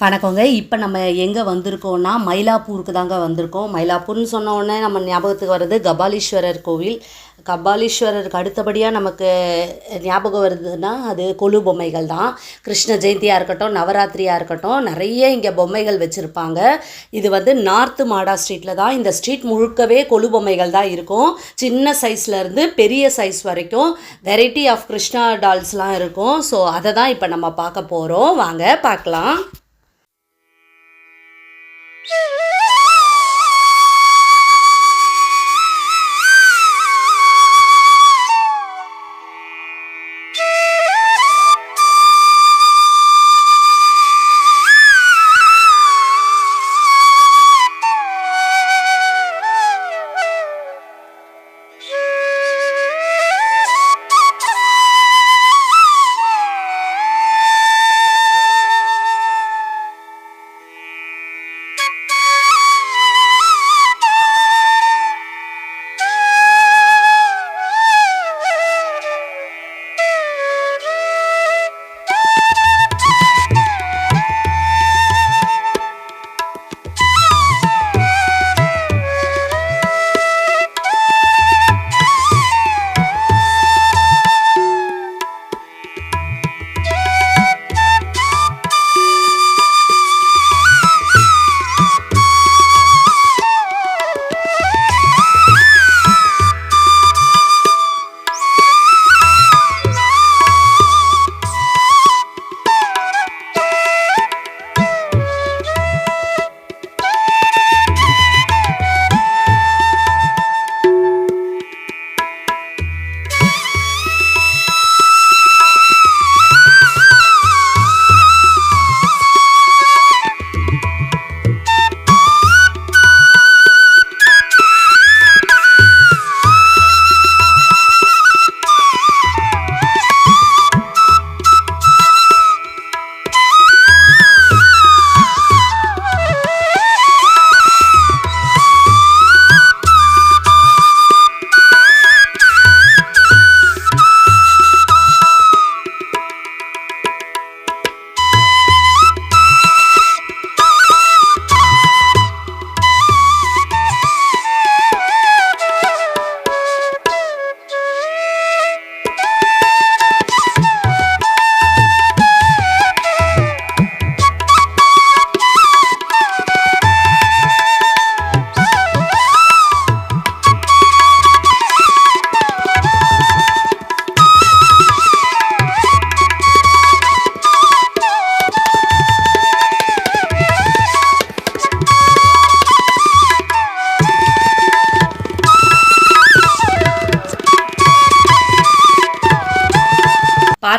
வணக்கங்க. இப்போ நம்ம எங்கே வந்திருக்கோம்னா மயிலாப்பூருக்கு தாங்க வந்திருக்கோம். மயிலாப்பூர்னு சொன்ன உடனே நம்ம ஞாபகத்துக்கு வர்றது கபாலீஸ்வரர் கோவில். கபாலீஸ்வரருக்கு அடுத்தபடியாக நமக்கு ஞாபகம் வருதுன்னா அது கொலு பொம்மைகள் தான். கிருஷ்ண ஜெயந்தியாக இருக்கட்டும் நவராத்திரியாக இருக்கட்டும் நிறைய இங்கே பொம்மைகள் வச்சுருப்பாங்க. இது வந்து நார்த்து மாடா ஸ்ட்ரீட்டில் தான். இந்த ஸ்ட்ரீட் முழுக்கவே கொலு பொம்மைகள் தான் இருக்கும். சின்ன சைஸ்லேருந்து பெரிய சைஸ் வரைக்கும் வெரைட்டி ஆஃப் கிருஷ்ணா டால்ஸ்லாம் இருக்கும். ஸோ அதை தான் இப்போ நம்ம பார்க்க போகிறோம் வாங்க பார்க்கலாம்.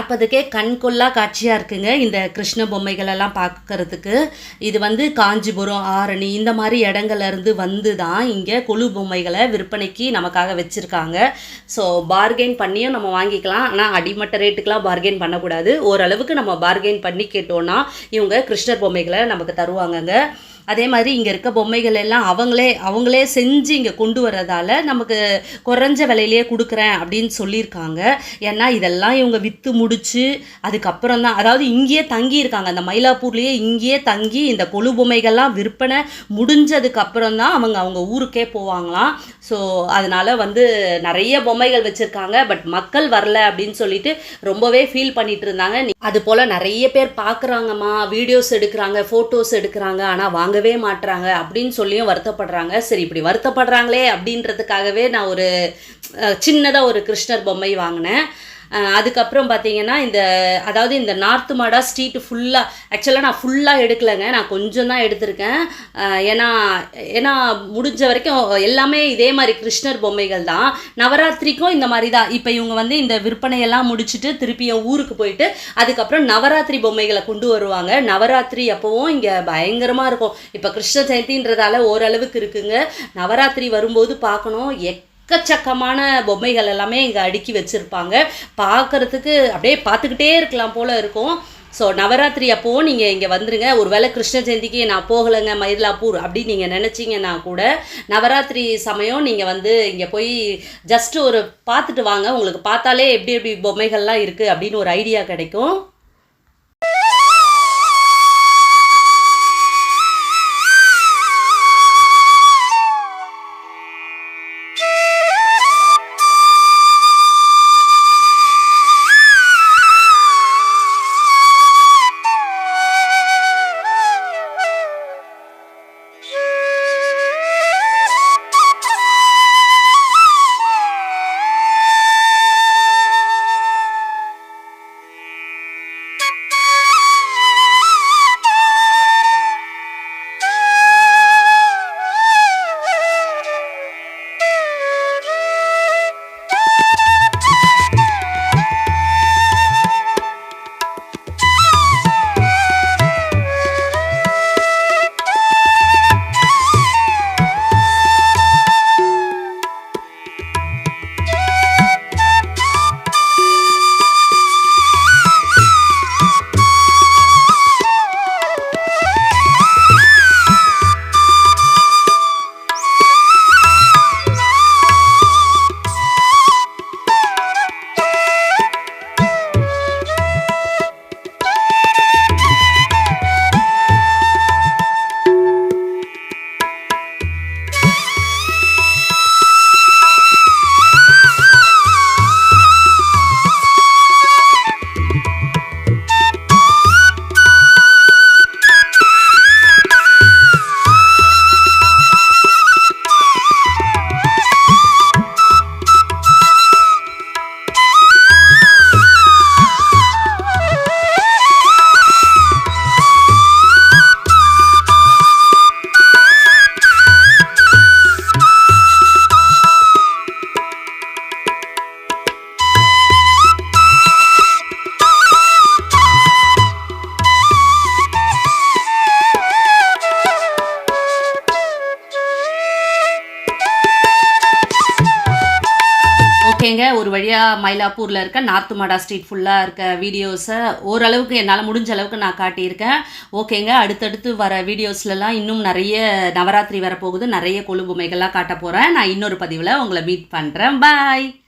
பார்ப்பதுக்கே கண் கொள்ளா காட்சியாக இருக்குங்க இந்த கிருஷ்ண பொம்மைகள் எல்லாம் பார்க்கறதுக்கு. இது வந்து காஞ்சிபுரம் ஆரணி இந்த மாதிரி இடங்கள்லேருந்து வந்து தான் இங்கே கொலு பொம்மைகளை விற்பனைக்கு நமக்காக வச்சுருக்காங்க. ஸோ பார்கெயின் பண்ணியும் நம்ம வாங்கிக்கலாம். ஆனால் அடிமட்ட ரேட்டுக்கெலாம் பார்கெயின் பண்ணக்கூடாது. ஓரளவுக்கு நம்ம பார்கெயின் பண்ணி கேட்டோன்னா இவங்க கிருஷ்ணர் பொம்மைகளை நமக்கு தருவாங்கங்க. அதே மாதிரி இங்கே இருக்க பொம்மைகள் எல்லாம் அவங்களே அவங்களே செஞ்சு இங்கே கொண்டு வர்றதால நமக்கு குறைஞ்ச விலையிலேயே கொடுக்குறேன் அப்படின்னு சொல்லியிருக்காங்க. ஏன்னா இதெல்லாம் இவங்க விற்று முடித்து அதுக்கப்புறம் தான் அதாவது இங்கேயே தங்கி இருக்காங்க. அந்த மயிலாப்பூர்லேயே இங்கேயே தங்கி இந்த கொழு பொம்மைகள்லாம் விற்பனை முடிஞ்சதுக்கப்புறம் தான் அவங்க அவங்க ஊருக்கே போவாங்களாம். ஸோ அதனால் வந்து நிறைய பொம்மைகள் வச்சுருக்காங்க. பட் மக்கள் வரல அப்படின்னு சொல்லிட்டு ரொம்பவே ஃபீல் பண்ணிட்டு இருந்தாங்க. நீ- அது போல் நிறைய பேர் பார்க்குறாங்கம்மா வீடியோஸ் எடுக்கிறாங்க ஃபோட்டோஸ் எடுக்கிறாங்க. ஆனால் வாங்க வாங்கவே மாட்றாங்க அப்படின்னு சொல்லியும் வருத்தப்படுறாங்க. சரி இப்படி வருத்தப்படுறாங்களே அப்படின்றதுக்காகவே நான் ஒரு சின்னதாக ஒரு கிருஷ்ணர் பொம்மை வாங்கினேன். அதுக்கப்புறம் பார்த்தீங்கன்னா இந்த அதாவது இந்த நார்த்து மாடா ஸ்ட்ரீட்டு ஃபுல்லாக ஆக்சுவலாக நான் ஃபுல்லாக எடுக்கலைங்க. நான் கொஞ்சம் தான் எடுத்திருக்கேன். ஏன்னா ஏன்னா முடிஞ்ச வரைக்கும் எல்லாமே இதே மாதிரி கிருஷ்ணர் பொம்மைகள் தான். நவராத்திரிக்கும் இந்த மாதிரி தான். இப்போ இவங்க வந்து இந்த விற்பனையெல்லாம் முடிச்சுட்டு திருப்பியும் ஊருக்கு போயிட்டு அதுக்கப்புறம் நவராத்திரி பொம்மைகளை கொண்டு வருவாங்க. நவராத்திரி அப்போவும் இங்கே பயங்கரமாக இருக்கும். இப்போ கிருஷ்ண ஜெயந்தின்றதால ஓரளவுக்கு இருக்குங்க. நவராத்திரி வரும்போது பார்க்கணும். எக் எக்கச்சக்கமான பொம்மைகள் எல்லாமே இங்கே அடுக்கி வச்சுருப்பாங்க. பார்க்கறதுக்கு அப்படியே பார்த்துக்கிட்டே இருக்கலாம் போல் இருக்கும். ஸோ நவராத்திரி அப்போது நீங்கள் இங்கே வந்துருங்க. ஒருவேளை கிருஷ்ண ஜெயந்திக்கு நான் போகலைங்க மயிலாப்பூர் அப்படின்னு நீங்கள் நினச்சிங்கன்னா கூட நவராத்திரி சமயம் நீங்கள் வந்து இங்கே போய் ஜஸ்ட் ஒரு பார்த்துட்டு வாங்க. உங்களுக்கு பார்த்தாலே எப்படி எப்படி பொம்மைகள்லாம் இருக்குது அப்படின்னு ஒரு ஐடியா கிடைக்கும். ஃபுல்லாக மயிலாப்பூரில் இருக்க நார்த்து மாடா ஸ்ட்ரீட் ஃபுல்லாக இருக்க வீடியோஸை ஓரளவுக்கு என்னால் முடிஞ்ச அளவுக்கு நான் காட்டியிருக்கேன். ஓகேங்க அடுத்தடுத்து வர வீடியோஸ்லலாம் இன்னும் நிறைய நவராத்திரி வரப்போகுது. நிறைய கொழும்புமைகள்லாம் பொம்மைகள்லாம் காட்ட போகிறேன் நான் இன்னொரு பதிவில் உங்களை மீட் பண்ணுறேன் பாய்